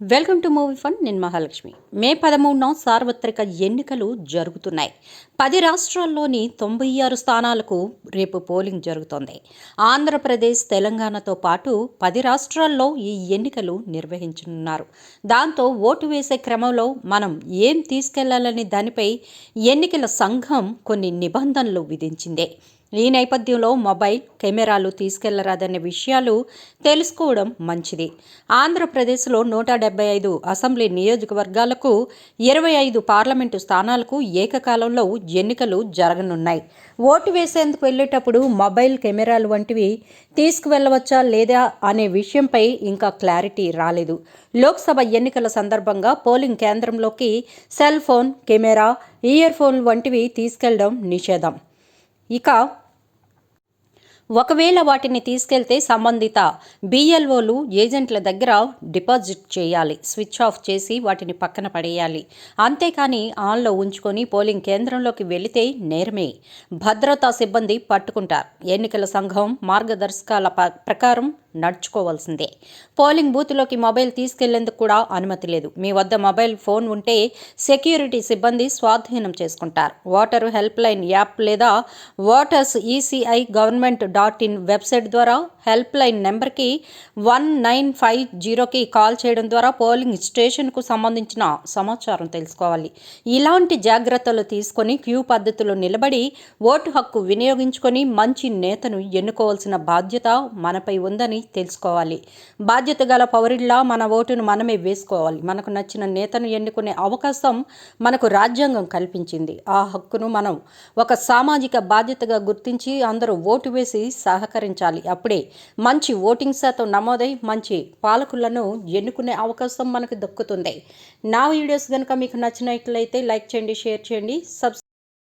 Welcome to movie fun నేను మహాలక్ష్మి. మే పదమూడున సార్వత్రిక ఎన్నికలు జరుగుతున్నాయి. పది రాష్ట్రాల్లోని తొంభై ఆరు స్థానాలకు రేపు పోలింగ్ జరుగుతోంది. ఆంధ్రప్రదేశ్ తెలంగాణతో పాటు పది రాష్ట్రాల్లో ఈ ఎన్నికలు నిర్వహించనున్నారు. దాంతో ఓటు వేసే క్రమంలో మనం ఏం తీసుకెళ్ళాలనే దానిపై ఎన్నికల సంఘం కొన్ని నిబంధనలు విధించింది. ఈ నేపథ్యంలో మొబైల్ కెమెరాలు తీసుకెళ్ళరాదనే విషయాలు తెలుసుకోవడం మంచిది. ఆంధ్రప్రదేశ్లో నూట డెబ్బై ఐదు అసెంబ్లీ నియోజకవర్గాలకు ఇరవై ఐదు పార్లమెంటు స్థానాలకు ఏకకాలంలో ఎన్నికలు జరగనున్నాయి. ఓటు వేసేందుకు వెళ్ళేటప్పుడు మొబైల్ కెమెరాలు వంటివి తీసుకువెళ్ళవచ్చా లేదా అనే విషయంపై ఇంకా క్లారిటీ రాలేదు. లోక్సభ ఎన్నికల సందర్భంగా పోలింగ్ కేంద్రంలోకి cell phone camera earphone వంటివి తీసుకెళ్ళడం నిషేధం. ఇక ఒకవేళ వాటిని తీసుకెళ్తే సంబంధిత బిఎల్ఓలు ఏజెంట్ల దగ్గర డిపాజిట్ చేయాలి స్విచ్ ఆఫ్ చేసి వాటిని పక్కన పడేయాలి. అంతేకాని ఆన్లో ఉంచుకొని పోలింగ్ కేంద్రంలోకి వెళితే నేరమే. భద్రతా సిబ్బంది పట్టుకుంటారు. ఎన్నికల సంఘం మార్గదర్శకాల ప్రకారం నడుచుకోవాల్సిందే. పోలింగ్ బూత్లోకి మొబైల్ తీసుకెళ్ళేందుకు కూడా అనుమతి లేదు. మీ వద్ద మొబైల్ ఫోన్ ఉంటే సెక్యూరిటీ సిబ్బంది స్వాధీనం చేసుకుంటారు. ఓటరు హెల్ప్ లైన్ యాప్ లేదా voters ECI government dot in website ద్వారా హెల్ప్ లైన్ నెంబర్కి వన్ నైన్ ఫైవ్ జీరోకి కాల్ చేయడం ద్వారా పోలింగ్ స్టేషన్కు సంబంధించిన సమాచారం తెలుసుకోవాలి. ఇలాంటి జాగ్రత్తలు తీసుకొని క్యూ పద్ధతిలో నిలబడి ఓటు హక్కు వినియోగించుకొని మంచి నేతను ఎన్నుకోవాల్సిన బాధ్యత మనపై ఉందని తెలుసుకోవాలి. బాధ్యత గల పౌరుల్లా మన ఓటును మనమే వేసుకోవాలి. మనకు నచ్చిన నేతను ఎన్నుకునే అవకాశం మనకు రాజ్యాంగం కల్పించింది. ఆ హక్కును మనం ఒక సామాజిక బాధ్యతగా గుర్తించి అందరూ ఓటు వేసి సహకరించాలి. అప్పుడే మంచి ఓటింగ్ శాతం నమోదై మంచి పాలకులను ఎన్నుకునే అవకాశం మనకు దక్కుతుంది. నా వీడియోస్ కనుక మీకు నచ్చినట్లయితే లైక్ చేయండి షేర్ చేయండి సబ్స్క్రైబ్